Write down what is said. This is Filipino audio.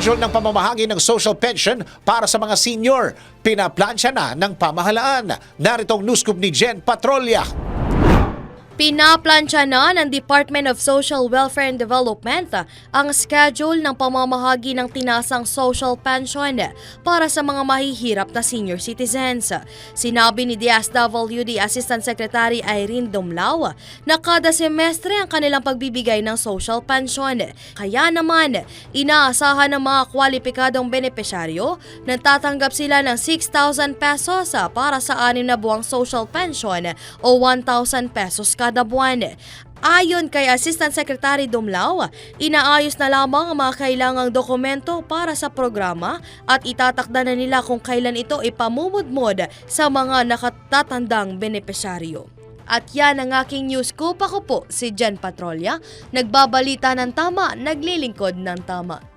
schedule ng pamamahagi ng social pension para sa mga senior. Pinaplansya na ng pamahalaan. Naritong news scoop ni Jen Patrolya. Pinaplansya na ng Department of Social Welfare and Development ang schedule ng pamamahagi ng tinasang social pension para sa mga mahihirap na senior citizens. Sinabi ni DSWD Assistant Secretary Irene Dumlao na kada semestre ang kanilang pagbibigay ng social pension. Kaya naman, inaasahan ng mga kwalipikadong benepisyaryo na tatanggap sila ng 6,000 pesos para sa anim na buwang social pension o 1,000 pesos kada buwan. Ayon kay Assistant Secretary Dumlao, inaayos na lamang ang mga kailangang dokumento para sa programa at itatakda na nila kung kailan ito ipamumudmod sa mga nakatatandang benepisyaryo. At yan ang aking news scoop. Ako po si Jen Patrolya, nagbabalita ng tama, naglilingkod ng tama.